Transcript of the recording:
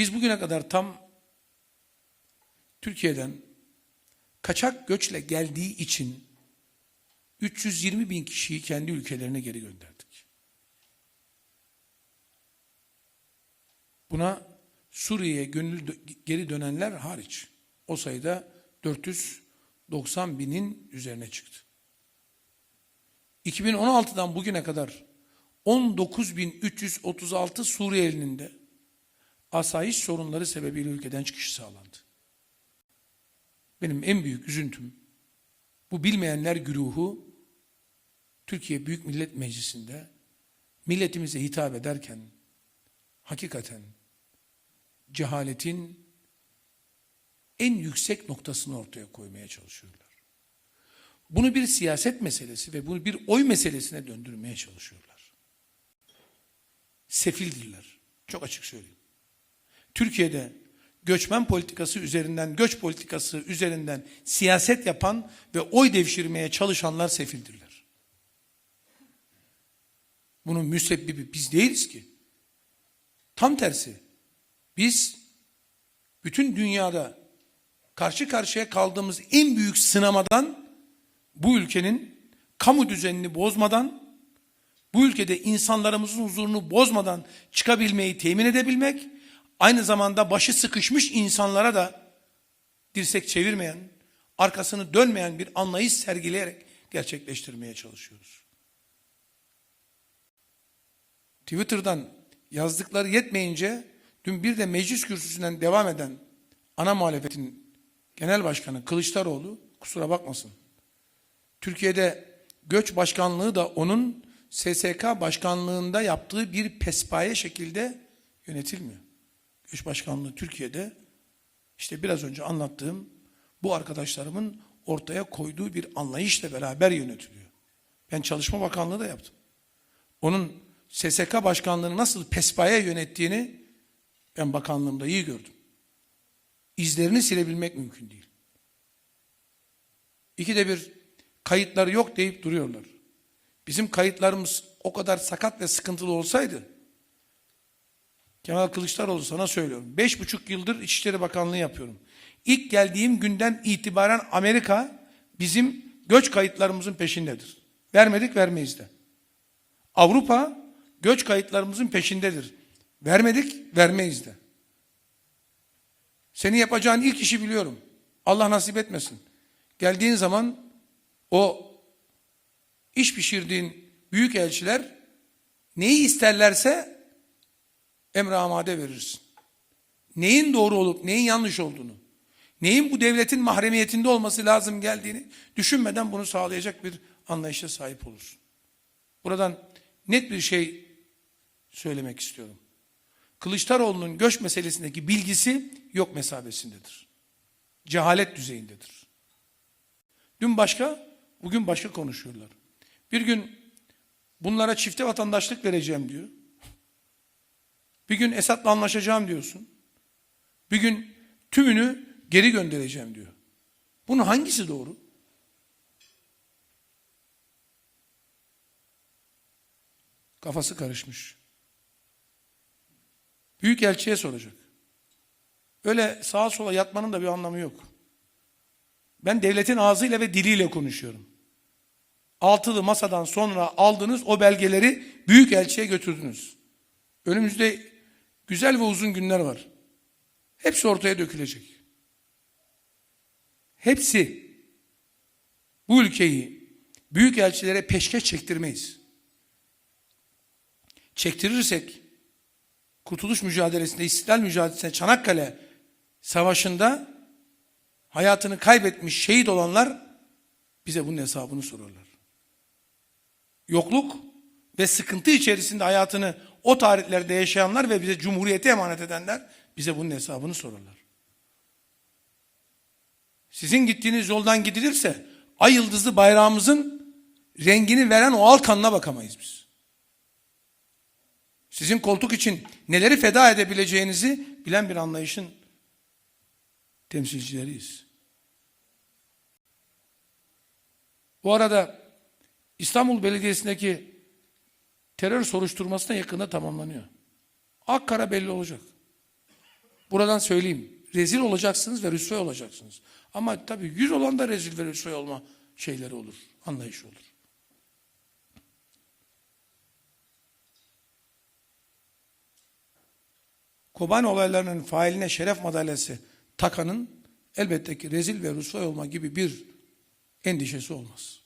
Biz bugüne kadar tam Türkiye'den kaçak göçle geldiği için 320 bin kişiyi kendi ülkelerine geri gönderdik. Buna Suriye'ye gönül geri dönenler hariç. O sayıda 490 binin üzerine çıktı. 2016'dan bugüne kadar 19.336 Suriyelinin de asayiş sorunları sebebiyle ülkeden çıkışı sağlandı. Benim en büyük üzüntüm bu bilmeyenler güruhu Türkiye Büyük Millet Meclisi'nde milletimize hitap ederken hakikaten cehaletin en yüksek noktasını ortaya koymaya çalışıyorlar. Bunu bir siyaset meselesi ve bunu bir oy meselesine döndürmeye çalışıyorlar. Sefildirler. Çok açık söyleyeyim. Türkiye'de göçmen politikası üzerinden, göç politikası üzerinden siyaset yapan ve oy devşirmeye çalışanlar sefildirler. Bunun müsebbibi biz değiliz ki. Tam tersi. Biz bütün dünyada karşı karşıya kaldığımız en büyük sınamadan bu ülkenin kamu düzenini bozmadan bu ülkede insanlarımızın huzurunu bozmadan çıkabilmeyi temin edebilmek, aynı zamanda başı sıkışmış insanlara da dirsek çevirmeyen, arkasını dönmeyen bir anlayış sergileyerek gerçekleştirmeye çalışıyoruz. Twitter'dan yazdıkları yetmeyince dün bir de meclis kürsüsünden devam eden ana muhalefetin genel başkanı Kılıçdaroğlu kusura bakmasın. Türkiye'de göç başkanlığı da onun SSK başkanlığında yaptığı bir pespaye şekilde yönetilmiyor. Göç başkanlığı Türkiye'de işte biraz önce anlattığım bu arkadaşlarımın ortaya koyduğu bir anlayışla beraber yönetiliyor. Ben Çalışma Bakanlığı da yaptım. Onun SSK başkanlığını nasıl pespaye yönettiğini ben bakanlığımda iyi gördüm. İzlerini silebilmek mümkün değil. İkide bir kayıtları yok deyip duruyorlar. Bizim kayıtlarımız o kadar sakat ve sıkıntılı olsaydı Kemal Kılıçdaroğlu sana söylüyorum. Beş buçuk yıldır İçişleri Bakanlığı yapıyorum. İlk geldiğim günden itibaren Amerika bizim göç kayıtlarımızın peşindedir. Vermedik vermeyiz de. Avrupa göç kayıtlarımızın peşindedir. Vermedik vermeyiz de. Seni yapacağın ilk işi biliyorum. Allah nasip etmesin. Geldiğin zaman o iş pişirdiğin büyük elçiler neyi isterlerse emre amade verirsin. Neyin doğru olup neyin yanlış olduğunu, neyin bu devletin mahremiyetinde olması lazım geldiğini düşünmeden bunu sağlayacak bir anlayışa sahip olursun. Buradan net bir şey söylemek istiyorum. Kılıçdaroğlu'nun göç meselesindeki bilgisi yok mesabesindedir. Cehalet düzeyindedir. Dün başka, bugün başka konuşuyorlar. Bir gün bunlara çifte vatandaşlık vereceğim diyor. Bir gün Esad'la anlaşacağım diyorsun. Bir gün tümünü geri göndereceğim diyor. Bunun hangisi doğru? Kafası karışmış. Büyük elçiye soracak. Öyle sağa sola yatmanın da bir anlamı yok. Ben devletin ağzıyla ve diliyle konuşuyorum. Altılı masadan sonra aldığınız o belgeleri büyük elçiye götürdünüz. Önümüzde güzel ve uzun günler var. Hepsi ortaya dökülecek. Hepsi bu ülkeyi büyük elçilere peşkeş çektirmeyiz. Çektirirsek kurtuluş mücadelesinde, istiklal mücadelesinde, Çanakkale Savaşı'nda hayatını kaybetmiş, şehit olanlar bize bunun hesabını sorarlar. Yokluk ve sıkıntı içerisinde hayatını o tarihlerde yaşayanlar ve bize cumhuriyeti emanet edenler bize bunun hesabını sorarlar. Sizin gittiğiniz yoldan gidilirse ay yıldızlı bayrağımızın rengini veren o al kanına bakamayız biz. Sizin koltuk için neleri feda edebileceğinizi bilen bir anlayışın temsilcileriyiz. Bu arada İstanbul Belediyesi'ndeki terör soruşturmasına yakında tamamlanıyor. Akkara belli olacak. Buradan söyleyeyim. Rezil olacaksınız ve rüsvay olacaksınız. Ama tabii yüz olan da rezil ve rüsvay olma şeyleri olur. Anlayışı olur. Kobani olaylarının failine şeref madalyası takanın elbette ki rezil ve rüsvay olma gibi bir endişesi olmaz.